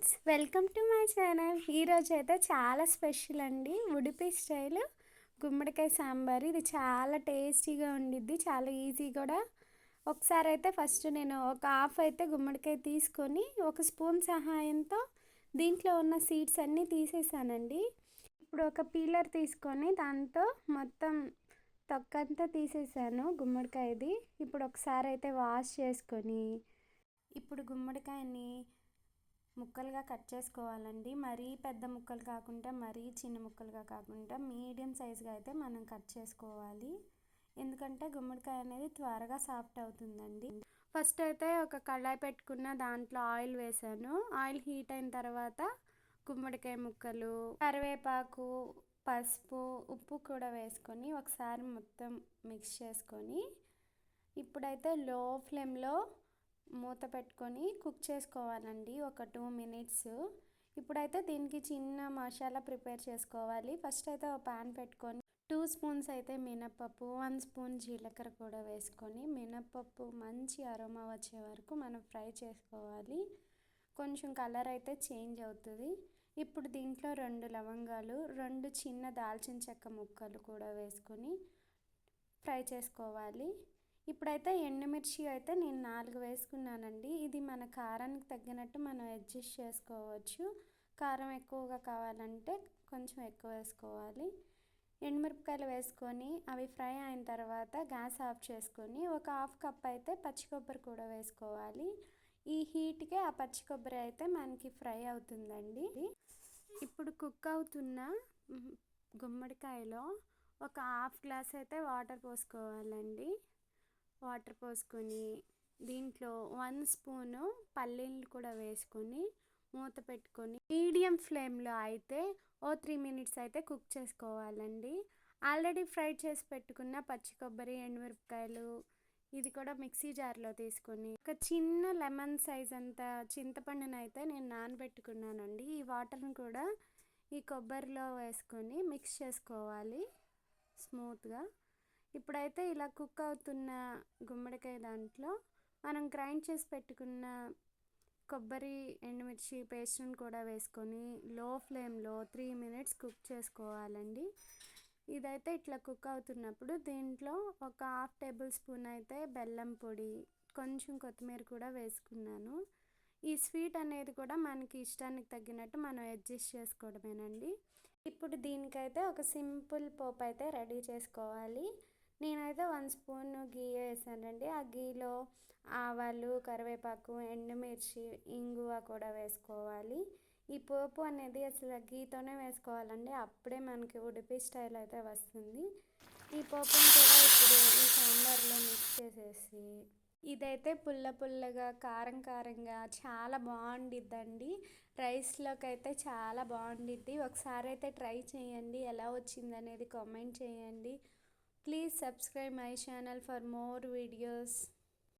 Friends welcome to my channel. ఈరోజు అయితే చాలా స్పెషల్ అండి. ఉడిపి స్టైల్ గుమ్మడికాయ సాంబార్. ఇది చాలా టేస్టీగా ఉండిద్ది చాలా ఈజీ కూడా. ఒకసారి అయితే ఫస్ట్ నేను ఒక హాఫ్ అయితే గుమ్మడికాయ తీసుకొని ఒక స్పూన్ సహాయంతో దీంట్లో ఉన్న సీడ్స్ అన్నీ తీసేసానండి. ఇప్పుడు ఒక పీలర్ తీసుకొని దాంతో మొత్తం తొక్కంతా తీసేసాను గుమ్మడికాయది. ఇప్పుడు ఒకసారి అయితే వాష్ చేసుకొని ఇప్పుడు గుమ్మడికాయని ముక్కలుగా కట్ చేసుకోవాలండి. మరీ పెద్ద ముక్కలు కాకుండా మరీ చిన్న ముక్కలుగా కాకుండా మీడియం సైజుగా అయితే మనం కట్ చేసుకోవాలి. ఎందుకంటే గుమ్మడికాయ అనేది త్వరగా సాఫ్ట్ అవుతుందండి. ఫస్ట్ అయితే ఒక కళాయి పెట్టుకున్న దాంట్లో ఆయిల్ వేసాను. ఆయిల్ హీట్ అయిన తర్వాత గుమ్మడికాయ ముక్కలు కరివేపాకు పసుపు ఉప్పు కూడా వేసుకొని ఒకసారి మొత్తం మిక్స్ చేసుకొని ఇప్పుడైతే లో ఫ్లేమ్లో మూత పెట్టుకొని కుక్ చేసుకోవాలండి ఒక టూ మినిట్స్. ఇప్పుడైతే దీనికి చిన్న మసాలా ప్రిపేర్ చేసుకోవాలి. ఫస్ట్ అయితే ఒక ప్యాన్ పెట్టుకొని టూ స్పూన్స్ అయితే మినప్పప్పు వన్ స్పూన్ జీలకర్ర కూడా వేసుకొని మినప్పప్పు మంచి అరోమా వచ్చే వరకు మనం ఫ్రై చేసుకోవాలి. కొంచెం కలర్ అయితే చేంజ్ అవుతుంది. ఇప్పుడు దీంట్లో రెండు లవంగాలు రెండు చిన్న దాల్చిన చెక్క ముక్కలు కూడా వేసుకొని ఫ్రై చేసుకోవాలి. ఇప్పుడైతే ఎండుమిర్చి అయితే నేను నాలుగు వేసుకున్నానండి. ఇది మన కారానికి తగ్గినట్టు మనం అడ్జస్ట్ చేసుకోవచ్చు. కారం ఎక్కువగా కావాలంటే కొంచెం ఎక్కువ వేసుకోవాలి. ఎండుమిరపకాయలు వేసుకొని అవి ఫ్రై అయిన తర్వాత గ్యాస్ ఆఫ్ చేసుకొని ఒక హాఫ్ కప్ అయితే పచ్చి కొబ్బరి కూడా వేసుకోవాలి. ఈ హీట్కే ఆ పచ్చి కొబ్బరి అయితే మనకి ఫ్రై అవుతుందండి. ఇప్పుడు కుక్ అవుతున్న గుమ్మడికాయలో ఒక హాఫ్ గ్లాస్ అయితే వాటర్ పోసుకోవాలండి. వాటర్ పోసుకొని దీంట్లో వన్ స్పూను పల్లీలు కూడా వేసుకొని మూత పెట్టుకొని మీడియం ఫ్లేమ్లో అయితే ఓ త్రీ మినిట్స్ అయితే కుక్ చేసుకోవాలండి. ఆల్రెడీ ఫ్రై చేసి పెట్టుకున్న పచ్చి కొబ్బరి ఎండుమిరపకాయలు ఇది కూడా మిక్సీ జార్లో తీసుకొని ఒక చిన్న లెమన్ సైజ్ అంత చింతపండును అయితే నేను నానబెట్టుకున్నానండి. ఈ వాటర్ని కూడా ఈ కొబ్బరిలో వేసుకొని మిక్స్ చేసుకోవాలి స్మూత్గా. ఇప్పుడైతే ఇలా కుక్ అవుతున్న గుమ్మడికాయ దాంట్లో మనం గ్రైండ్ చేసి పెట్టుకున్న కొబ్బరి ఎండుమిర్చి పేస్ట్ని కూడా వేసుకొని లో ఫ్లేమ్లో త్రీ మినిట్స్ కుక్ చేసుకోవాలండి. ఇదైతే ఇట్లా కుక్ అవుతున్నప్పుడు దీంట్లో ఒక హాఫ్ టేబుల్ స్పూన్ అయితే బెల్లం పొడి కొంచెం కొత్తిమీర కూడా వేసుకున్నాను. ఈ స్వీట్ అనేది కూడా మనకి ఇష్టానికి తగ్గినట్టు మనం అడ్జస్ట్ చేసుకోవడమేనండి. ఇప్పుడు దీనికైతే ఒక సింపుల్ పోప్ అయితే రెడీ చేసుకోవాలి. నేనైతే వన్ స్పూన్ గీ వేసానండి. ఆ గీలో ఆవాలు కరివేపాకు ఎండుమిర్చి ఇంగువ కూడా వేసుకోవాలి. ఈ పోపు అనేది అసలు గీతోనే వేసుకోవాలండి. అప్పుడే మనకి ఉడిపి స్టైల్ అయితే వస్తుంది. ఈ పోపుని కూడా ఇప్పుడు ఈ సాంబార్లో మిక్స్ చేసేసి ఇదైతే పుల్ల పుల్లగా కారం కారంగా చాలా బాగుండిద్దండి. రైస్లోకి అయితే చాలా బాగుండిద్ది. ఒకసారి అయితే ట్రై చేయండి. ఎలా వచ్చింది అనేది కామెంట్ చేయండి. Please subscribe my channel for more videos.